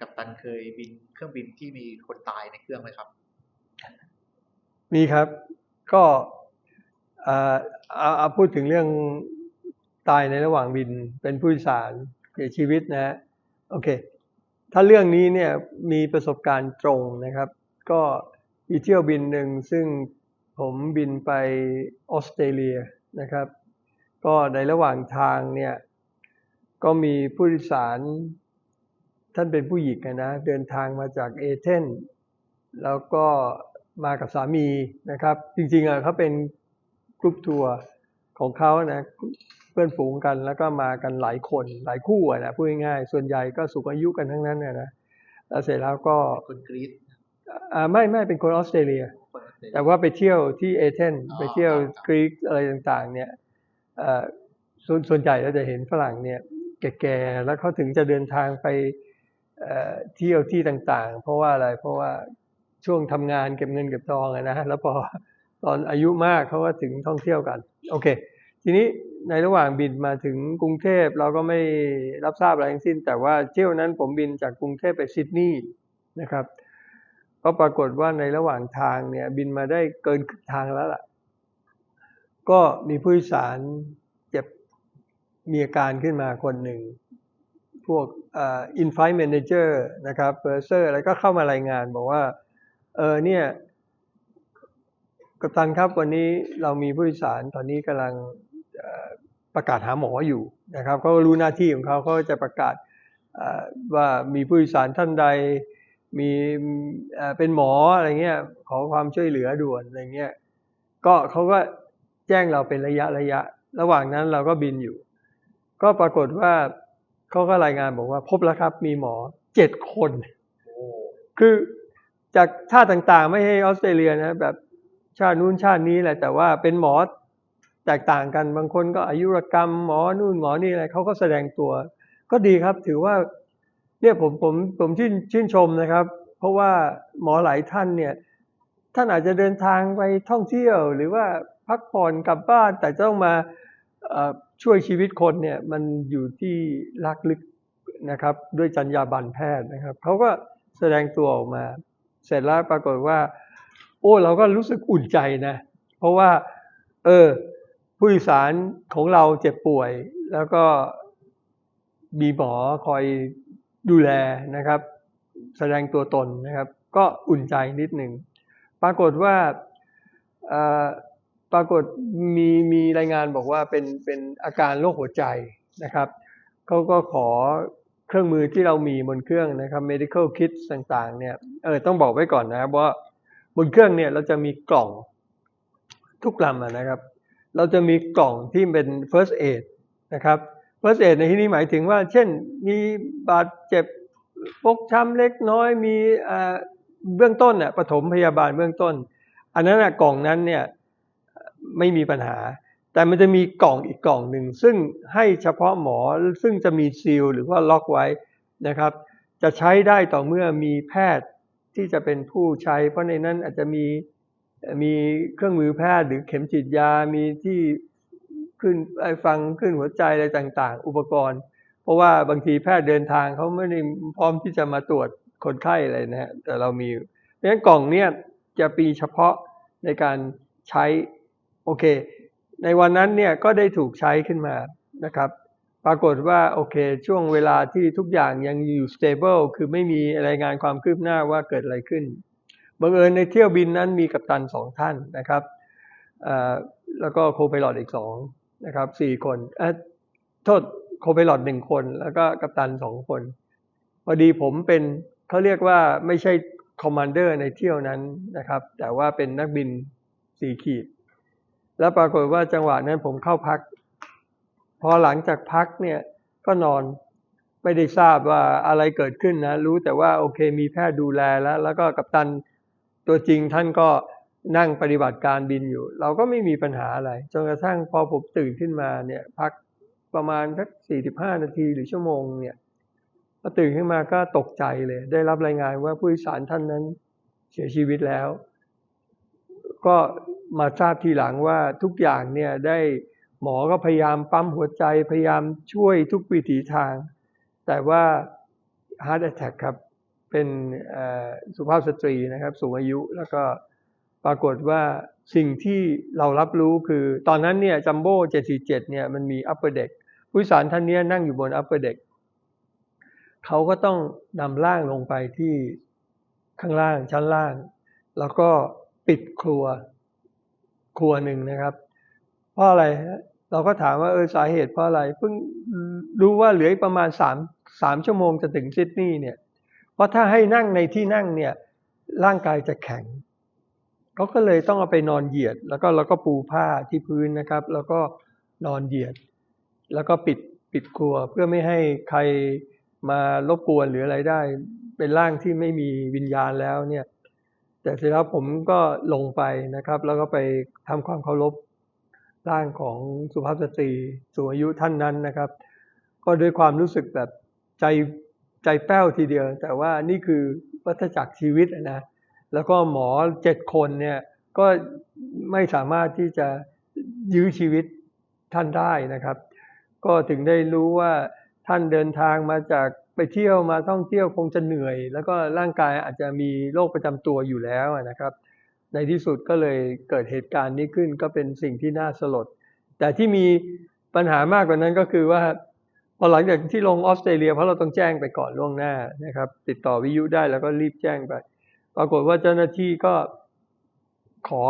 กับตันเคยบินเครื่องบินที่มีคนตายในเครื่องไหมครับ มีครับ ก็เอ่าเอาพูดถึงเรื่องตายในระหว่างบินเป็นผู้โดยสารเสียชีวิตนะฮะโอเค ถ้าเรื่องนี้เนี่ยมีประสบการณ์ตรงนะครับ ก็มีเที่ยวบินหนึ่งซึ่งผมบินไปออสเตรเลียนะครับ ก็ในระหว่างทางเนี่ยก็มีผู้โดยสาร ท่านเป็นผู้หญิงอะนะเดินทางมาจากเอเธนส์แล้วก็มากับสามีนะครับ จริงๆอะเขาเป็นกรุ๊ปทัวร์ของเขานะเพื่อนฝูงกันแล้วก็มากันหลายคนหลายคู่อะนะพูดง่ายๆส่วนใหญ่ก็สูงอายุกันทั้งนั้นนะนะแล้วเสร็จแล้วก็คนกรีซอ่าไม่ไม่เป็นคนออสเตรเลียคนออสเตรเลียแต่ว่าไปเที่ยวที่เอเธนส์อ๋อไปเที่ยวครับกรีกอะไรต่างๆ เนี่ยเอ่อส่วนส่วนใหญ่เราจะเห็นฝรั่งเนี่ย แก่ๆแล้วเขาถึงจะเดินทางไป เที่ยวที่ต่างๆ เพราะว่าอะไรเพราะว่าช่วงทำงานเก็บเงินเก็บทองอะนะแล้วพอตอนอายุมากเขาก็ถึงท่องเที่ยวกันโอเค ทีนี้ในระหว่างบินมาถึงกรุงเทพเราก็ไม่รับทราบอะไรทั้งสิ้น แต่ว่าเที่ยวนั้นผมบินจากกรุงเทพไปซิดนีย์นะครับก็ปรากฏว่าในระหว่างทางเนี่ยบินมาได้เกินคึกทางแล้วล่ะ ก็มีผู้โดยสารเจ็บมีอาการขึ้นมาคนหนึ่ง พวกอ่อ in-flight manager นะครับ purser อร์อะไรก็เข้ามารายงานบอกว่า เออเนี่ยกัปตันครับวันนี้เรามีผู้โดยสารตอนนี้กำลังประกาศหาหมออยู่นะครับเขารู้หน้าที่ของเขาเขาจะประกาศว่ามีผู้โดยสารท่านใดมีเอ่อเป็นหมออะไรเงี้ยขอความช่วยเหลือด่วนอะไรเงี้ยก็เขาก็แจ้งเราเป็นระยะระยะ ระหว่างนั้นเราก็บินอยู่ ก็ปรากฏว่า เขาก็รายงานบอกว่าพบแล้วครับ มีหมอเจ็ดคนโอ้คือจากชาติต่างๆ ไม่ให้ออสเตรเลียนะแบบชาตินู้นชาตินี้แหละแต่ว่าเป็นหมอแตกต่างกันบางคนก็อายุรกรรมหมอนู่นหมอนี่อะไรเขาก็แสดงตัว ก็ดีครับถือว่าเนี่ยผมผมผมชื่นชื่นชมนะครับ เพราะว่าหมอหลายท่านเนี่ย ท่านอาจจะเดินทางไปท่องเที่ยว หรือว่าพักผ่อนกลับบ้านแต่ต้องมาเอ่อ ช่วยชีวิตคนเนี่ยมันอยู่ที่ลักลึกนะครับ ด้วยจรรยาบรรณแพทย์นะครับเขาก็แสดงตัวออกมา เสร็จแล้วปรากฏว่า โอ้เราก็รู้สึกอุ่นใจนะ เพราะว่า เออ ผู้โดยสารของเราเจ็บป่วย แล้วก็มีหมอคอยดูแลนะครับ แสดงตัวตนนะครับ ก็อุ่นใจนิดหนึ่ง ปรากฏว่า ปรากฏมีมีรายงานบอกว่าเป็นเป็นอาการโรคหัวใจนะครับเขาก็ขอเครื่องมือที่เรามีบนเครื่องนะครับ medical kit ต่างๆ เนี่ยเออต้องบอกไว้ก่อนนะครับว่าบนเครื่องเนี่ยเราจะมีกล่องทุกลำนะครับ เราจะมีกล่องที่เป็น first aid นะครับ first aid ในที่นี้หมายถึงว่า เช่นมีบาดเจ็บฟกช้ำเล็กน้อยมีเออเบื้องต้นน่ะปฐมพยาบาลเบื้องต้น อันนั้นน่ะกล่องนั้นเนี่ย ไม่มีปัญหา แต่มันจะมีกล่องอีกกล่องหนึ่ง ซึ่งให้เฉพาะหมอซึ่งจะมีซีลหรือว่าล็อกไว้นะครับ จะใช้ได้ต่อเมื่อมีแพทย์ที่จะเป็นผู้ใช้ เพราะในนั้นอาจจะมีมีเครื่องมือแพทย์หรือเข็มฉีดยา มีที่ขึ้นไอฟังขึ้นหัวใจอะไรต่างๆ อุปกรณ์ เพราะว่าบางทีแพทย์เดินทางเขาไม่ได้พร้อมที่จะมาตรวจคนไข้อะไรนะฮะแต่เรามีเพราะฉะนั้นกล่องเนี้ยจะมีเฉพาะในการใช้ โอเค ในวันนั้นเนี่ยก็ได้ถูกใช้ขึ้นมานะครับ ปรากฏว่าโอเค ช่วงเวลาที่ทุกอย่างยังอยู่ stable คือไม่มีรายงานความคืบหน้าว่าเกิดอะไรขึ้นบังเอิญในเที่ยวบินนั้นมีกัปตันสองท่านนะครับแล้วก็โค p i ล o t อีกสองนะครับสี่คนโทษโค p i ล o t หนึ่งคน แล้วก็กัปตันสองคนพอดีผมเป็นเขาเรียกว่าไม่ใช่คอมมานเดอร์ในเที่ยวนั้นนะครับ แต่ว่าเป็นนักบินสี่ขีด แล้วปรากฏว่าจังหวะนั้นผมเข้าพัก พอหลังจากพักเนี่ยก็นอนไม่ได้ทราบว่าอะไรเกิดขึ้นนะ รู้แต่ว่าโอเคมีแพทย์ดูแลแล้ว แล้วก็กัปตันตัวจริงท่านก็นั่งปฏิบัติการบินอยู่ เราก็ไม่มีปัญหาอะไรจนกระทั่งพอผมตื่นขึ้นมาเนี่ย พักประมาณสักสี่สิบห้านาทีหรือชั่วโมงเนี่ยพอตื่นขึ้นมาก็ตกใจเลย ได้รับรายงานว่าผู้โดยสารท่านนั้นเสียชีวิตแล้ว ก็ มาทราบทีหลังว่าทุกอย่างเนี่ยได้หมอก็พยายามปั๊มหัวใจพยายามช่วยทุกวิถีทาง แต่ว่า heart attack ครับเป็นสุภาพสตรีนะครับ สูงอายุแล้วก็ปรากฏว่าสิ่งที่เรารับรู้คือ ตอนนั้นเนี่ยจัมโบ้747เนี่ยมันมี upper deck ผู้สารท่านเนี้ยนั่งอยู่บน upper deck เขาก็ต้องนำร่างลงไปที่ข้างล่างชั้นล่าง แล้วก็ปิดครัว ครัวหนึ่งนะครับ เพราะอะไรเราก็ถามว่าเออสาเหตุเพราะอะไรเพิ่งรู้ว่าเหลืออีกประมาณสามสามชั่วโมงจะถึงซิดนีย์เนี่ย เพราะถ้าให้นั่งในที่นั่งเนี่ยร่างกายจะแข็งเขาก็เลยต้องเอาไปนอนเหยียด แล้วก็เราก็ปูผ้าที่พื้นนะครับ แล้วก็นอนเหยียด แล้วก็ปิดปิดครัวเพื่อไม่ให้ใครมารบกวนหรืออะไรได้ เป็นร่างที่ไม่มีวิญญาณแล้วเนี่ย แต่เสร็จแล้วผมก็ลงไปนะครับ แล้วก็ไปทำความเคารพร่างของสุภาพสตรีสูงอายุท่านนั้นนะครับ ก็ด้วยความรู้สึกแบบใจใจแป้วทีเดียว แต่ว่านี่คือวัฏจักรชีวิตนะแล้วก็หมอเจ็ดคนเนี่ยก็ไม่สามารถที่จะยื้อชีวิตท่านได้นะครับ ก็ถึงได้รู้ว่าท่านเดินทางมาจาก ไปเที่ยวมาท่องเที่ยวคงจะเหนื่อย แล้วก็ร่างกายอาจจะมีโรคประจำตัวอยู่แล้วนะครับ ในที่สุดก็เลยเกิดเหตุการณ์นี้ขึ้นก็เป็นสิ่งที่น่าสลด แต่ที่มีปัญหามากกว่านั้นก็คือว่าพอหลังจากที่ลงออสเตรเลียเพราะเราต้องแจ้งไปก่อนล่วงหน้านะครับ ติดต่อวิทยุได้แล้วก็รีบแจ้งไป ปรากฏว่าเจ้าหน้าที่ก็ขอ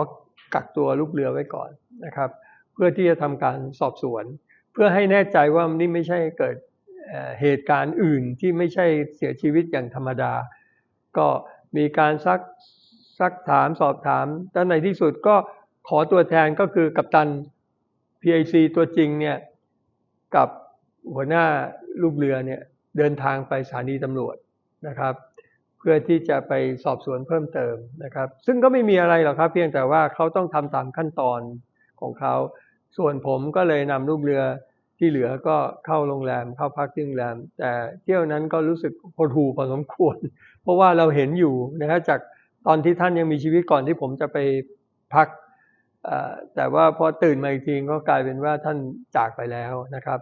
กักตัวลูกเรือไว้ก่อนนะครับ เพื่อที่จะทำการสอบสวน เพื่อให้แน่ใจว่านี่ไม่ใช่เกิด เหตุการณ์อื่นที่ไม่ใช่เสียชีวิตอย่างธรรมดา ก็มีการซักซักถามสอบถามแต่ในที่สุดก็ขอตัวแทนก็คือกัปตัน PIC ตัวจริงเนี่ยกับหัวหน้าลูกเรือเนี่ยเดินทางไปสถานีตำรวจนะครับ เพื่อที่จะไปสอบสวนเพิ่มเติมนะครับ ซึ่งก็ไม่มีอะไรหรอกครับ เพียงแต่ว่าเขาต้องทำตามขั้นตอนของเขา ส่วนผมก็เลยนำลูกเรือ ที่เหลือก็เข้าโรงแรมเข้าพักที่โรงแรม แต่เที่ยวนั้นก็รู้สึกหดหู่พอสมควร เพราะว่าเราเห็นอยู่นะฮะจากตอนที่ท่านยังมีชีวิตก่อนที่ผมจะไปพักแต่ว่าพอตื่นมาอีกทีก็กลายเป็นว่าท่านจากไปแล้วนะครับ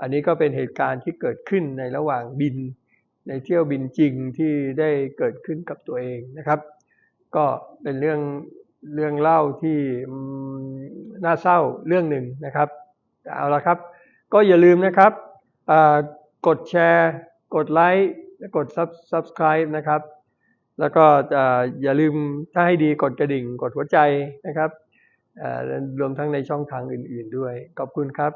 อันนี้ก็เป็นเหตุการณ์ที่เกิดขึ้นในระหว่างบิน ในเที่ยวบินจริงที่ได้เกิดขึ้นกับตัวเองนะครับ ก็เป็นเรื่องเรื่องเล่าที่น่าเศร้าเรื่องหนึ่งนะครับเอาละครับ ก็อย่าลืมนะครับกดแชร์ กดไลค์และกด subscribe นะครับ แล้วก็อย่าลืมถ้าให้ดีกดกระดิ่ง กดหัวใจนะครับรวมทั้งในช่องทางอื่น ๆด้วย ขอบคุณครับ